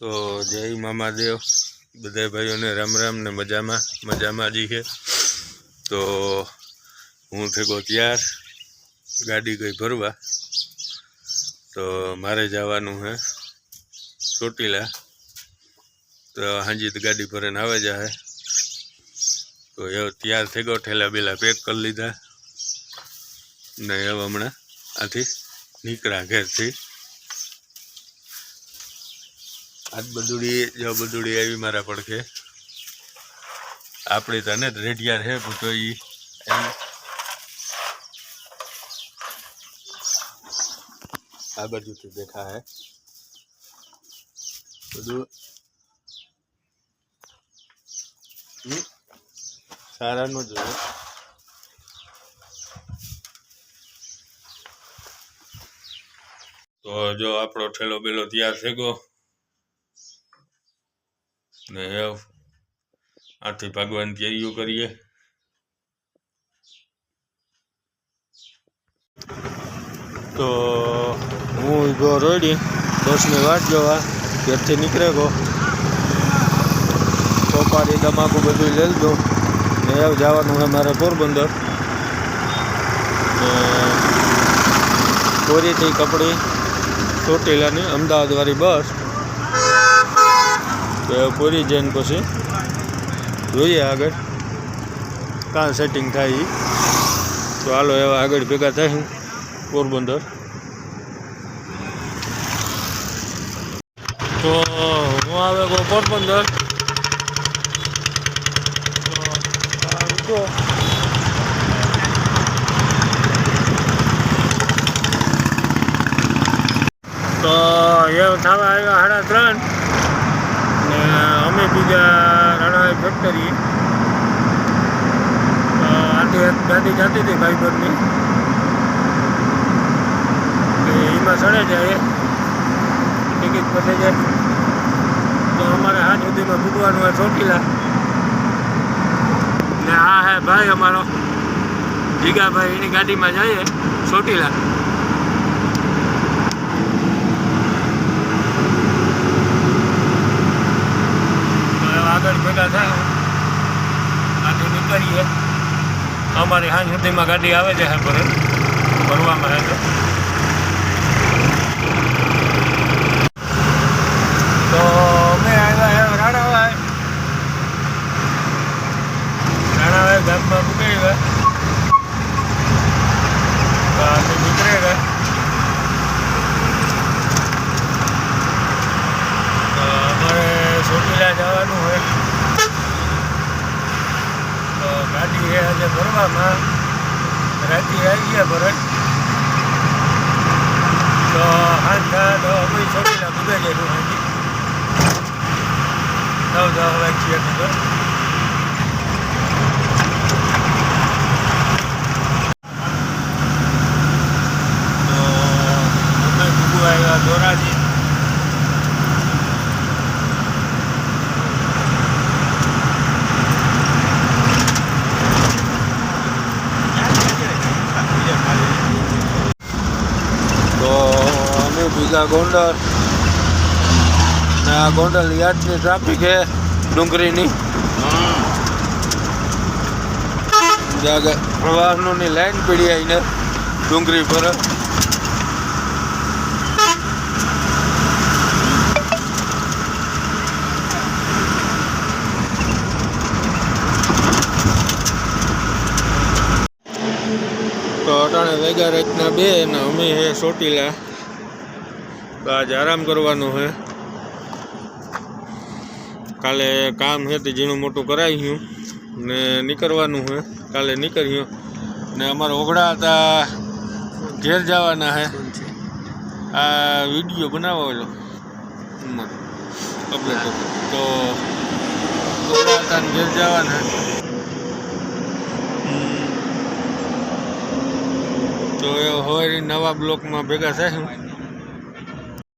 તો જય મામાદેવ. બધા ભાઈઓને રામ રામ ને મજામાં મજામાં જી છે તો હું થયો ત્યાર, ગાડી ગઈ ભરવા. તો મારે જવાનું છે ચોટીલા. તો હાજી તો ગાડી ભરીને આવે જાય તો તૈયાર થઈ ગયો ઠેલા બેલા પેક કરી લીધા. ને હમણાં આથી નીકળ્યા ઘેરથી. આજ બધુડી જો બધુડી આવી મારા પડખે. આપણે તને રેડિયા હે પૂછો ઈ. એમ. આ બાજુથી દેખા હે. બધું? સારાનું જ તો જો આપણો ઠેલો બેલો તૈયાર થઈ ગયો ને હવે, આથી ભગવાન તૈયારીઓ કરીએ. તો હું ગો રોડી, દસની વાટ જોવા, ઘેરથી નીકળે ગો. ચોપારી તમાકુ બધું લઈ લીધું ને એવું જવાનું છે મારે પોરબંદર. ને, કોરીથી કપડી ચોટીલાની અમદાવાદવાળી બસ. પૂરી જઈને પછી જોઈએ આગળ કાં સેટિંગ થાય એ તો હાલો, એવા આગળ ભેગા થાય પોરબંદર. તો હું આવે પોરબંદર? તો એ થવા આવ્યા સાડા ત્રણ. ને અમે બીજા રાણાભાઈ ફેક્ટરી આથી ગાડી જતી હતી ફાઈબરની એમાં સડે જાય. ટિકિટ પતે જાય. તો અમારે હાથ સુધીમાં ભૂગવાનું હોય ચોટીલા. ને આ હે ભાઈ અમારો. જીગાભાઈ એની ગાડીમાં જઈએ ચોટીલા તો હવે આગળ ભેગા થાય આથી નીકળીએ અમારી હાંજ સુધીમાં ગાડી આવે છે હે ભરે ભરવામાં હે તો અમે આવ્યા રાણાભાઈ રાણાભાઈ ગામમાં મૂકી ગયા તો આથી નીકળે ગયા તો અમારે ચોટીલા જવાનું હોય તો ગાડી છે આજે ભરવામાં રાતે આવી ગયા ભરત. તો હાથ તો અમે છોડીને ડૂબે ગયેલું હાજી નવ દસ વાગ્યા તો તો અમે ડૂબુ આવ્યા ધોરાજી તો ભીગા ગોંડલ. ને આ ગોંડલ યાર્ડની ટ્રાફિક છે ડુંગળીની પ્રવાસનોની લાઈન પડી આવીને ડુંગરી પર. તો અટાણે વેગા રાતના બે ને અમે હે ચોટીલા. તો આજ આરામ કરવાનો છે કાલે કામ છે તે ઝીણું મોટું કરાવ્યું ને નીકળવાનું છે કાલે નીકળ્યું ને અમારા ઓગળા હતા ઘેર જવાના છે આ વીડિયો બનાવેલો અપલોડ તો ઓગળા હતા ઘેર જવાના. તો એ હોય નવા બ્લોકમાં ભેગા થઈશું